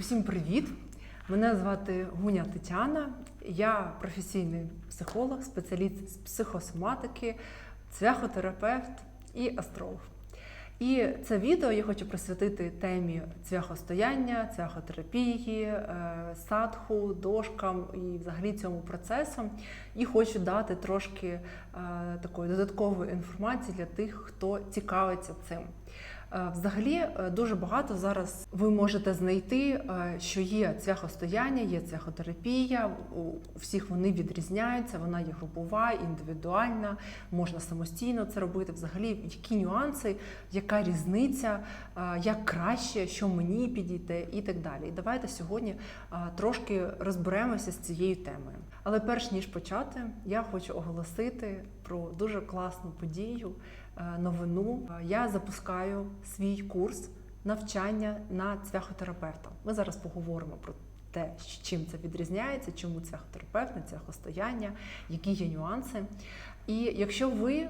Усім привіт! Мене звати Гуня Тетяна. Я професійний психолог, спеціаліст з психосоматики, цвяхотерапевт і астролог. І це відео я хочу присвятити темі цвяхостояння, цвяхотерапії, е, садху, дошкам і взагалі цьому процесу. І хочу дати трошки е, такої додаткової інформації для тих, хто цікавиться цим. Е, Взагалі е, дуже багато зараз ви можете знайти, е, що є цвяхостояння, є цвяхотерапія. У всіх вони відрізняються. Вона є групова, індивідуальна, можна самостійно це робити. Взагалі, які нюанси, яка різниця, як краще, що мені підійде, і так далі. І давайте сьогодні трошки розберемося з цією темою. Але перш ніж почати, я хочу оголосити про дуже класну подію новину. Е, Я запускаю свій курс навчання на цвяхотерапевта. Ми зараз поговоримо про те, чим це відрізняється, чому цвяхотерапевт, не цвяхостояння, які є нюанси. І якщо ви е,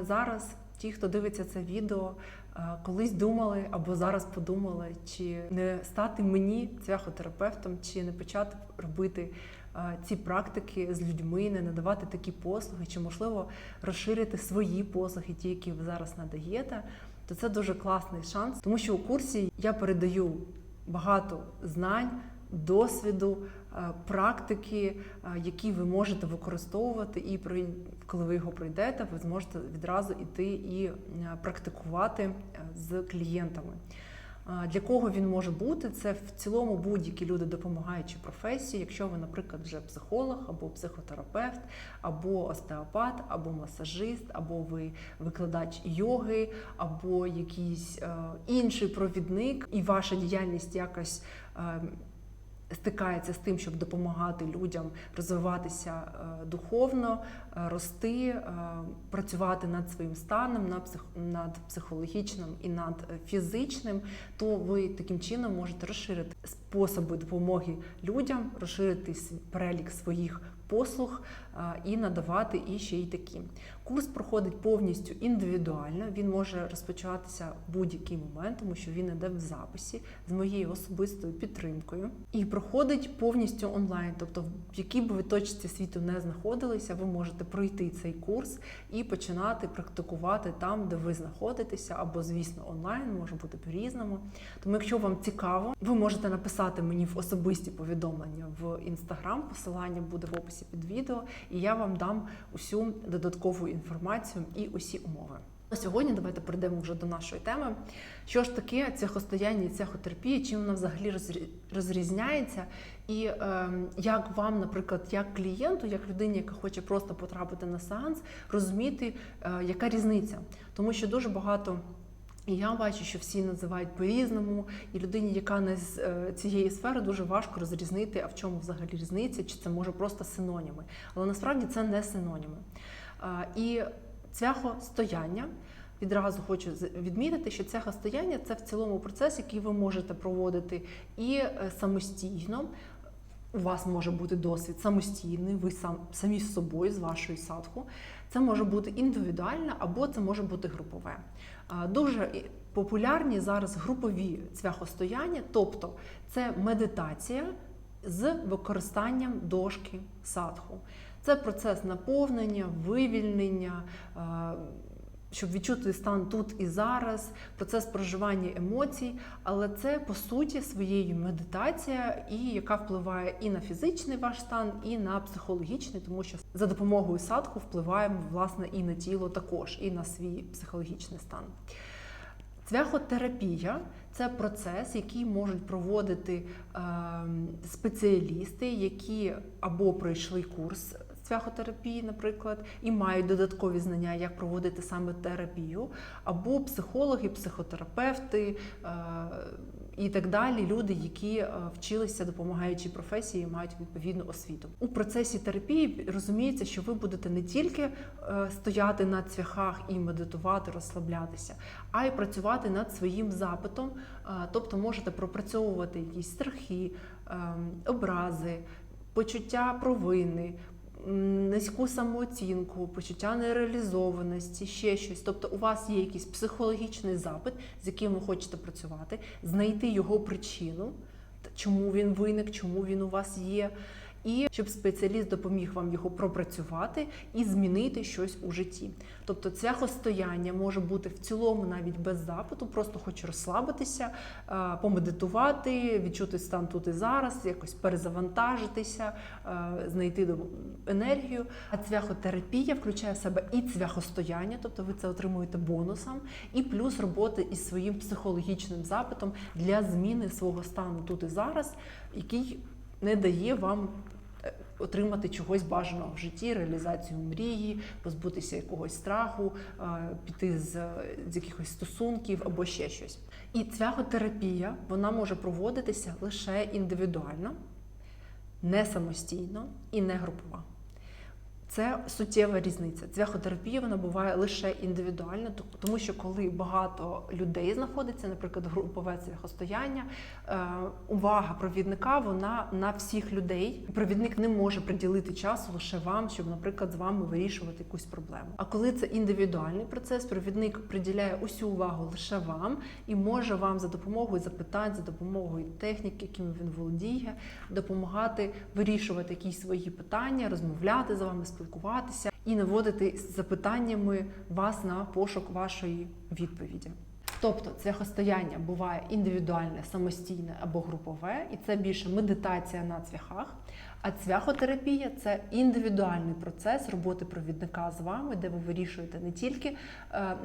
зараз, ті, хто дивиться це відео, е, колись думали або зараз подумали, чи не стати мені цвяхотерапевтом, чи не почати робити ці практики з людьми, не надавати такі послуги, чи можливо розширити свої послуги, ті, які ви зараз надаєте, то це дуже класний шанс, тому що у курсі я передаю багато знань. Досвіду, практики, які ви можете використовувати, і коли ви його пройдете, ви зможете відразу йти і практикувати з клієнтами. Для кого він може бути? Це в цілому будь-які люди допомагаючі професії. Якщо ви, наприклад, вже психолог, або психотерапевт, або остеопат, або масажист, або ви викладач йоги, або якийсь е, інший провідник, і ваша діяльність якось. е, Стикається з тим, щоб допомагати людям розвиватися е, духовно, е, рости, е, працювати над своїм станом, над псих- над психологічним і над фізичним, то ви таким чином можете розширити способи допомоги людям, розширити перелік своїх послуг і надавати і ще й такі. Курс проходить повністю індивідуально. Він може розпочатися в будь-який момент, тому що він іде в записі з моєю особистою підтримкою і проходить повністю онлайн. Тобто, в якій би ви точці світу не знаходилися, ви можете пройти цей курс і починати практикувати там, де ви знаходитеся, або, звісно, онлайн може бути по-різному. Тому, якщо вам цікаво, ви можете написати мені в особисті повідомлення в інстаграм. Посилання буде в описі під відео, і я вам дам усю додаткову інформацію і усі умови. На сьогодні давайте перейдемо вже до нашої теми. Що ж таке цехостояння і цехотерапія, чим вона взагалі розрі- розрізняється, і е, як вам, наприклад, як клієнту, як людині, яка хоче просто потрапити на сеанс, розуміти, е, яка різниця, тому що дуже багато. І я бачу, що всі називають по-різному, і людині, яка не з е, цієї сфери, дуже важко розрізнити, а в чому взагалі різниця, чи це може просто синоніми. Але насправді це не синоніми. І цвяхостояння. Відразу хочу відмітити, що цвяхостояння – це в цілому процес, який ви можете проводити і е, самостійно. У вас може бути досвід самостійний, ви сам самі з собою, з вашою садху. Це може бути індивідуальне або це може бути групове. Дуже популярні зараз групові цвяхостояння, тобто це медитація з використанням дошки садху. Це процес наповнення, вивільнення. Щоб відчути стан тут і зараз, процес проживання емоцій, але це по суті своєю медитація, і яка впливає і на фізичний ваш стан, і на психологічний, тому що за допомогою садху впливаємо власне і на тіло також, і на свій психологічний стан. Цвяхотерапія це процес, який можуть проводити е, спеціалісти, які або пройшли курс цвяхотерапії, наприклад, і мають додаткові знання, як проводити саме терапію, або психологи, психотерапевти е, і так далі. Люди, які е, вчилися допомагаючій професії, мають відповідну освіту. У процесі терапії розуміється, що ви будете не тільки е, стояти на цвяхах і медитувати, розслаблятися, а й працювати над своїм запитом, тобто можете пропрацьовувати якісь страхи, ем, образи, почуття провини. Низьку самооцінку, почуття нереалізованості, ще щось. Тобто, у вас є якийсь психологічний запит, з яким ви хочете працювати, знайти його причину, чому він виник, чому він у вас є. І щоб спеціаліст допоміг вам його пропрацювати і змінити щось у житті. Тобто цвяхостояння може бути в цілому навіть без запиту, просто хочу розслабитися, е, помедитувати, відчути стан тут і зараз, якось перезавантажитися, е, знайти енергію. А цвяхотерапія включає в себе і цвяхостояння, тобто ви це отримуєте бонусом, і плюс роботи із своїм психологічним запитом для зміни свого стану тут і зараз, який не дає вам отримати чогось бажаного в житті, реалізацію мрії, позбутися якогось страху, е, піти з, з якихось стосунків або ще щось. І цвяхотерапія вона може проводитися лише індивідуально, не самостійно і не групова. Це суттєва різниця. Цвяхотерапія вона буває лише індивідуально, то- тому що коли багато людей знаходиться, наприклад, групове цвяхостояння, е, увага провідника вона на всіх людей. Провідник не може приділити часу лише вам, щоб, наприклад, з вами вирішувати якусь проблему. А коли це індивідуальний процес, провідник приділяє усю увагу лише вам і може вам за допомогою запитань, за допомогою технік, якими він володіє, допомагати вирішувати якісь свої питання, розмовляти з вами, спілкуватися і наводити з запитаннями вас на пошук вашої відповіді. Тобто цвяхостояння буває індивідуальне, самостійне або групове, і це більше медитація на цвяхах. А цвяхотерапія це індивідуальний процес роботи провідника з вами, де ви вирішуєте не тільки е,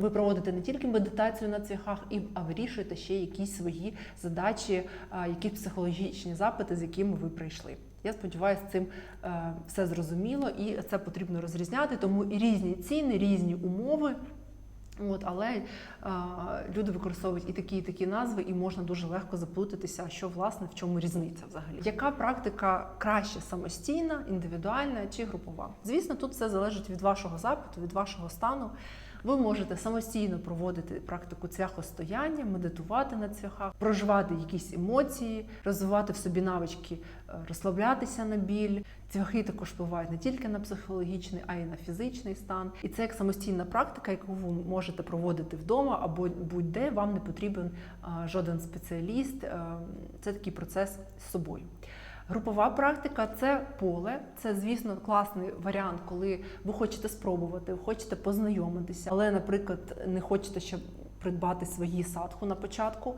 ви проводите не тільки медитацію на цвяхах, а вирішуєте ще якісь свої задачі, е, якісь психологічні запити, з якими ви прийшли. Я сподіваюся, з цим е, все зрозуміло, і це потрібно розрізняти, тому і різні ціни, різні умови. От, але е, люди використовують і такі, і такі назви, і можна дуже легко заплутатися, що власне в чому різниця взагалі. Яка практика краще самостійна, індивідуальна чи групова? Звісно, тут все залежить від вашого запиту, від вашого стану. Ви можете самостійно проводити практику цвяхостояння, медитувати на цвяхах, проживати якісь емоції, розвивати в собі навички е, розслаблятися на біль. Цвяхи також впливають не тільки на психологічний, а й на фізичний стан. І це як самостійна практика, яку ви можете проводити вдома або будь-де. Вам не потрібен жоден спеціаліст. Е, Це такий процес з собою. Групова практика це поле. Це, звісно, класний варіант, коли ви хочете спробувати, ви хочете познайомитися, але, наприклад, не хочете ще придбати свої садху на початку,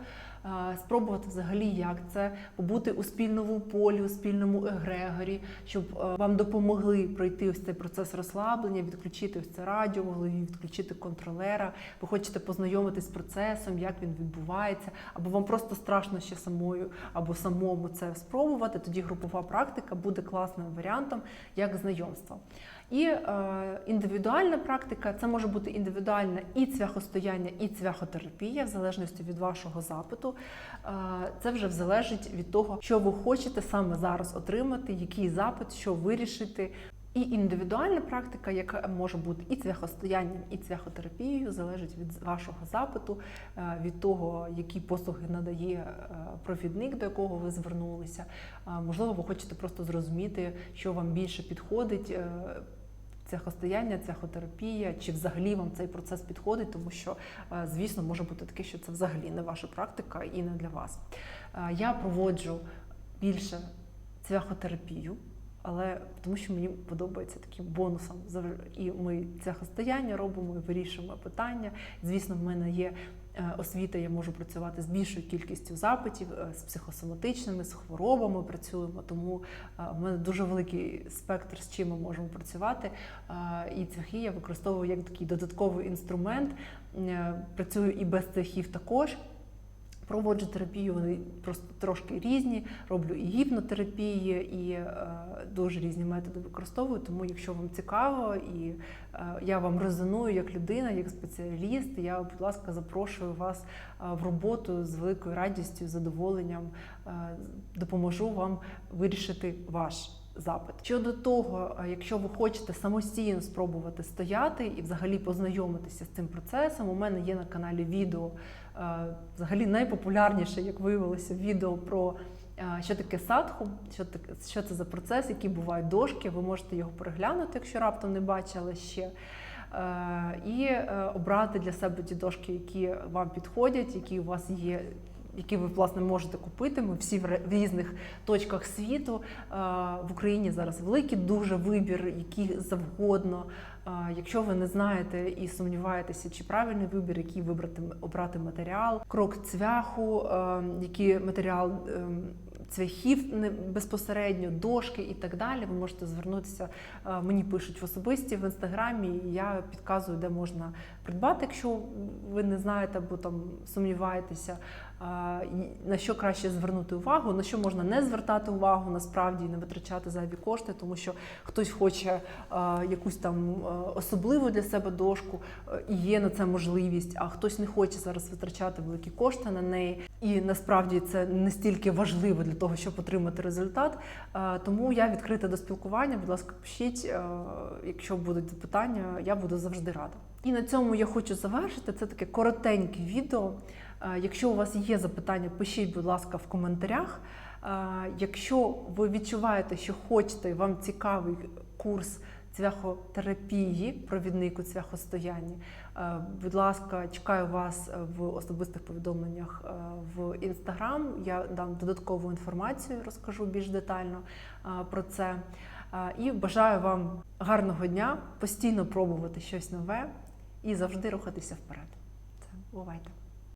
спробувати взагалі, як це побути у спільному полі, у спільному егрегорі, щоб е, вам допомогли пройти ось цей процес розслаблення, відключити ось це радіо, голові відключити контролера. Ви хочете познайомитись з процесом, як він відбувається, або вам просто страшно ще самою або самому це спробувати. Тоді групова практика буде класним варіантом як знайомство. І е, індивідуальна практика це може бути індивідуальне і цвяхостояння, і цвяхотерапія, в залежності від вашого запиту. Е, це вже залежить від того, що ви хочете саме зараз отримати, який запит, що вирішити. І індивідуальна практика, яка може бути і цвяхостоянням, і цвяхотерапією, залежить від вашого запиту, е, від того, які послуги надає е, провідник, до якого ви звернулися. Можливо, ви хочете просто зрозуміти, що вам більше підходить. Цехостояння, цехотерапія, чи взагалі вам цей процес підходить, тому що, е, звісно, може бути таке, що це взагалі не ваша практика і не для вас. Е, Я проводжу більше цвяхотерапію, але тому що мені подобається таким бонусом. І ми цехостояння робимо, і вирішуємо питання. Звісно, в мене є е, освіта, я можу працювати з більшою кількістю запитів, е, з психосоматичними, з хворобами працюємо, тому е, в мене дуже великий спектр, з чим ми можемо працювати. І цвяхи я використовую як такий додатковий інструмент. Працюю і без цвяхів також. Проводжу терапію, вони просто трошки різні. Роблю і гіпнотерапії, і е, дуже різні методи використовую. Тому, якщо вам цікаво, і е, я вам резоную як людина, як спеціаліст, я, будь ласка, запрошую вас е, в роботу з великою радістю, задоволенням, е, допоможу вам вирішити ваш. Запит щодо того, е, якщо ви хочете самостійно спробувати стояти і взагалі познайомитися з цим процесом, у мене є на каналі відео е, взагалі найпопулярніше, як виявилося, відео про е, що таке садху, що таке, що це за процес, які бувають дошки. Ви можете його переглянути, якщо раптом не бачили ще. І обрати для себе ті дошки, які вам підходять, які у вас є які ви власне можете купити. Ми всі в різних точках світу. Е, В Україні зараз великий дуже вибір, який завгодно. Е, Якщо ви не знаєте і сумніваєтеся, чи правильний вибір, який вибрати обрати матеріал, крок цвяху, е, який матеріал. Цвяхів безпосередньо, дошки і так далі. Ви можете звернутися. Мені пишуть в особисті в інстаграмі. Я підказую, де можна придбати, якщо ви не знаєте або там сумніваєтеся, на що краще звернути увагу, на що можна не звертати увагу насправді не витрачати зайві кошти, тому що хтось хоче якусь там особливу для себе дошку, е, і є на це можливість, а хтось не хоче зараз витрачати великі кошти на неї. І насправді це не стільки важливо для того, щоб отримати результат. Тому я відкрита до спілкування. Будь ласка, пишіть, е, якщо будуть запитання, я буду завжди рада. І на цьому я хочу завершити. Це таке коротеньке відео. Е, Якщо у вас є запитання, пишіть, будь ласка, в коментарях. Е, Якщо ви відчуваєте, що хочете, вам цікавий курс цвяхотерапії, провідник у цвяхостоянні, е, будь ласка, чекаю вас в особистих повідомленнях в інстаграм. Я дам додаткову інформацію, розкажу більш детально про це. І бажаю вам гарного дня, постійно пробувати щось нове і завжди рухатися вперед. Це бувайте.